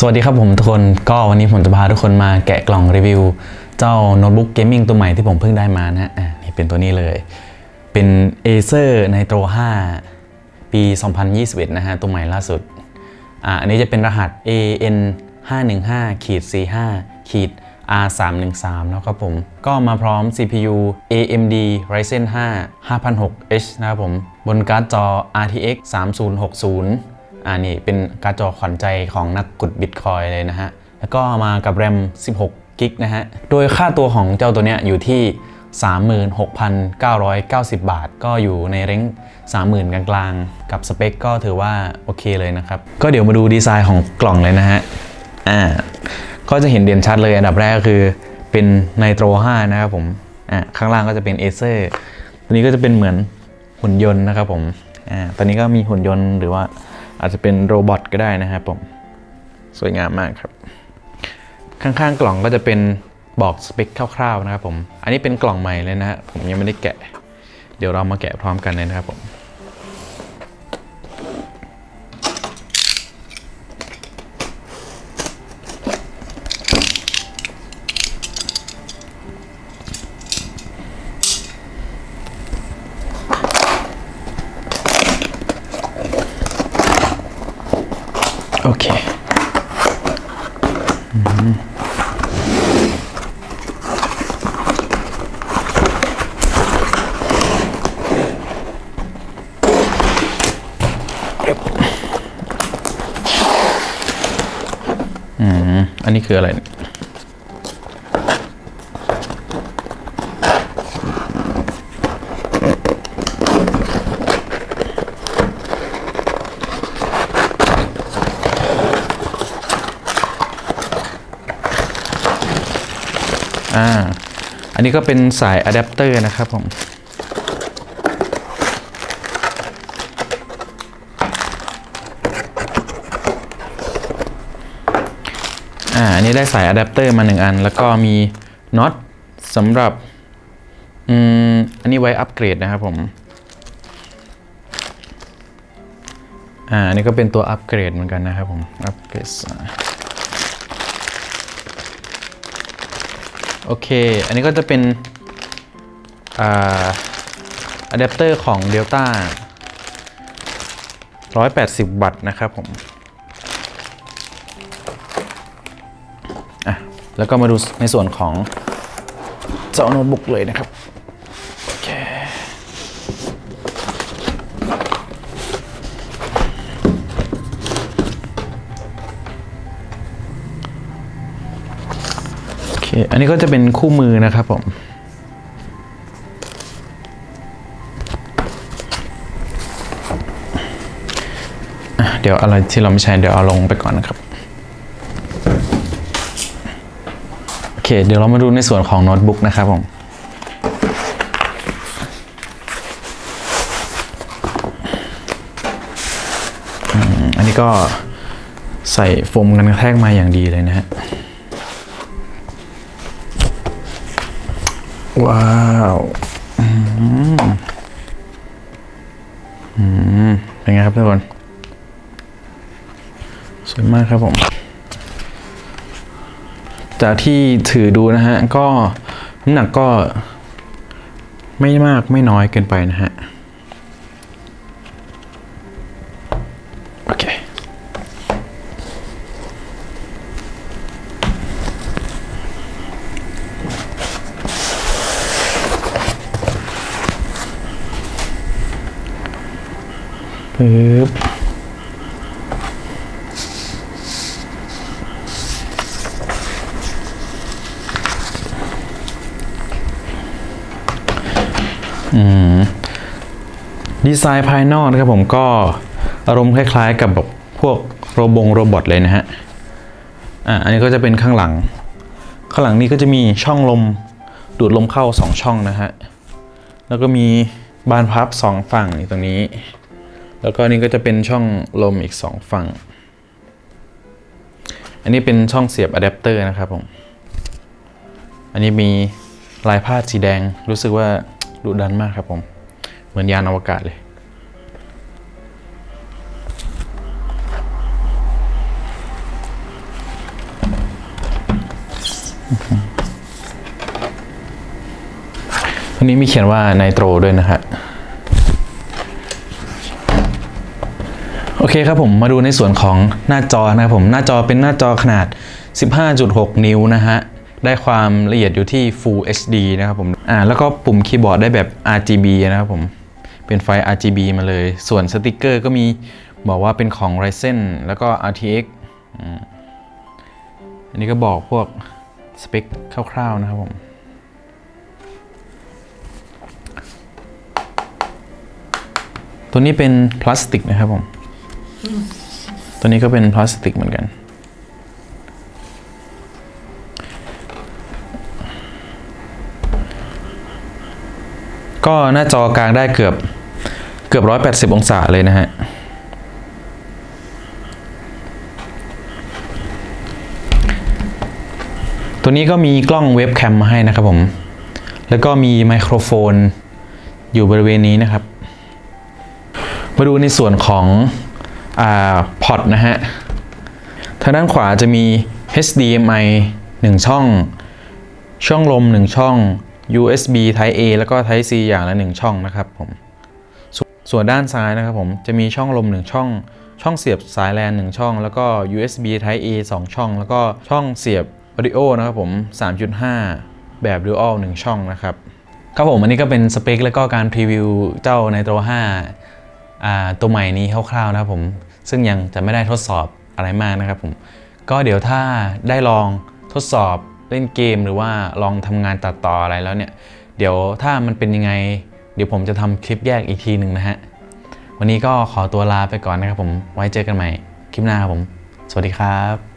สวัสดีครับผมทุกคนก็วันนี้ผมจะพาทุกคนมาแกะกล่องรีวิว เจ้าโน้ตบุ๊กเกมมิ่งตัวใหม่ที่ผมเพิ่งได้มานะฮะอะนี่เป็นตัวนี้เลย เป็น Acer Nitro 5 ปี 2021 นะฮะ ตัวใหม่ล่าสุดอะอันนี้จะเป็นรหัส AN 515ขีด45ขีด R 3 1 3 นะครับผม ก็มาพร้อม CPU AMD Ryzen 5 5006H นะครับผม บนการ์ดจอ RTX 3060 อ่านี่เป็นการ์ดจอขวัญใจของนักขุดบิตคอยเลยนะฮะ แล้วก็มากับแรม 16กิกนะฮะ โดยค่าตัวของเจ้าตัวเนี้ยอยู่ที่ 36,990 บาท ก็อยู่ในเร้ง30,000 กลางๆ กับสเปคก็ถือว่าโอเคเลยนะครับ ก็เดี๋ยวมาดูดีไซน์ของกล่องเลยนะฮะ อ่า ก็จะเห็นเด่นชัดเลยอันดับแรกคือเป็น Nitro 5นะครับผม อ่า ข้างล่างก็จะเป็น Acer ตัวนี้ก็จะเป็นเหมือนหุ่นยนต์นะครับผม อ่า ตอนนี้ก็มีหุ่นยนต์หรือว่า อาจจะเป็นโรบอทก็ได้นะครับผม สวยงามมากครับ ข้างๆกล่องก็จะเป็นบอกสเปคคร่าวๆนะครับผม อันนี้เป็นกล่องใหม่เลยนะฮะผมยังไม่ได้แกะ เดี๋ยวเรามาแกะพร้อมกันเลยนะครับผม โอเคอืมอันนี้คืออะไรเนี่ย อ่า อันนี้ก็เป็นสายอะแดปเตอร์นะครับผม อ่า อันนี้ได้สายอะแดปเตอร์มาหนึ่งอัน แล้วก็มีน็อตสำหรับ อืม อันนี้ไว้อัปเกรดนะครับผม อ่า อันนี้ก็เป็นตัวอัปเกรดเหมือนกันนะครับผม อัปเกรดสาย โอเค อันนี้ก็จะเป็นอ่าอะแดปเตอร์ของ Delta 180 วัตต์นะครับผมอะแล้วก็มาดูในส่วนของเจ้าโน้ตบุ๊กเลยนะครับ อเคอันนี้ก็จะเป็นคู่มือนะครับผม เดี๋ยวอะไรที่เราไม่ใช้เดี๋ยวเอาลงไปก่อนนะครับ โอเค เดี๋ยวเรามาดูในส่วนของโน้ตบุ๊กนะครับผมอืมอันนี้ก็ใส่โฟมกันกระแทกมาอย่างดีเลยนะฮะ ว้าวอืมอืมเป็นไงครับทุกคน สวยมากครับผม จากที่ถือดูนะฮะ ก็น้ำหนักก็ไม่มากไม่น้อยเกินไปนะฮะ ปึ๊บดีไซน์ภายนอกนะครับผมก็อารมณ์คล้ายๆกับแบบพวกโรบงโรบอทเลยนะฮะ อ่าอันนี้ก็จะเป็นข้างหลัง ข้างหลังนี้ก็จะมีช่องลมดูดลมเข้า 2 ช่องนะฮะ แล้วก็มีบานพับ 2 ฝั่งตรงนี้ แล้วก็นี่ก็จะเป็นช่องลมอีก 2 ฝั่ง อันนี้เป็นช่องเสียบอะแดปเตอร์นะครับผม อันนี้มีลายผ้าสีแดงรู้สึกว่าดุดันมากครับผม เหมือนยานอวกาศเลยโตัวนี้มีเขียนว่าไนโตรด้วยนะฮะ อเคครับผมมาดูในส่วนของหน้าจอนะครับผมหน้าจอเป็นหน้าจอขนาด 15.6 นิ้วนะฮะ ได้ความละเอียดอยู่ที่ Full HD นะครับผมอ่าแล้วก็ปุ่มคีย์บอร์ดได้แบบ RGB นะครับผมเป็นไฟ RGB มาเลย ส่วนสติกเกอร์ก็มีบอกว่าเป็นของ Ryzen แล้วก็ RTX อันนี้ก็บอกพวกสเปคคร่าวๆนะครับผมตัวนี้เป็นพลาสติกนะครับผม ตัวนี้ก็เป็นพลาสติกเหมือนกัน ก็หน้าจอกลางได้เกือบเกือบ 180 องศาเลยนะฮะตัวนี้ก็มีกล้องเว็บแคมมาให้นะครับผม แล้วก็มีไมโครโฟนอยู่บริเวณนี้นะครับ มาดูในส่วนของ พอร์ตนะฮะ ทางด้านขวาจะมี HDMI 1 ช่อง ช่องลม 1 ช่อง USB Type A แล้วก็ Type C อย่างละ 1 ช่องนะครับผมสส่วนด้านซ้ายนะครับผมจะมีช่องลม 1 ช่อง ช่องเสียบสายแลน 1 ช่อง แล้วก็ USB Type A 2 ช่อง แล้วก็ช่องเสียบ Audio นะครับผม 3.5 แบบ Dual 1 ช่องนะครับครับผมอันนี้ก็เป็นสเปคแล้วก็การพรีวิวเจ้า Nitro 5อ่า ตัวใหม่นี้คร่าวๆนะครับผมซึ่งยังจะไม่ได้ทดสอบอะไรมากนะครับผมก็เดี๋ยวถ้าได้ลองทดสอบเล่นเกมหรือว่าลองทำงานตัดต่ออะไรแล้วเนี่ย เดี๋ยวถ้ามันเป็นยังไง เดี๋ยวผมจะทำคลิปแยกอีกทีหนึ่งนะฮะ วันนี้ก็ขอตัวลาไปก่อนนะครับผมไว้เจอกันใหม่คลิปหน้าครับผม สวัสดีครับ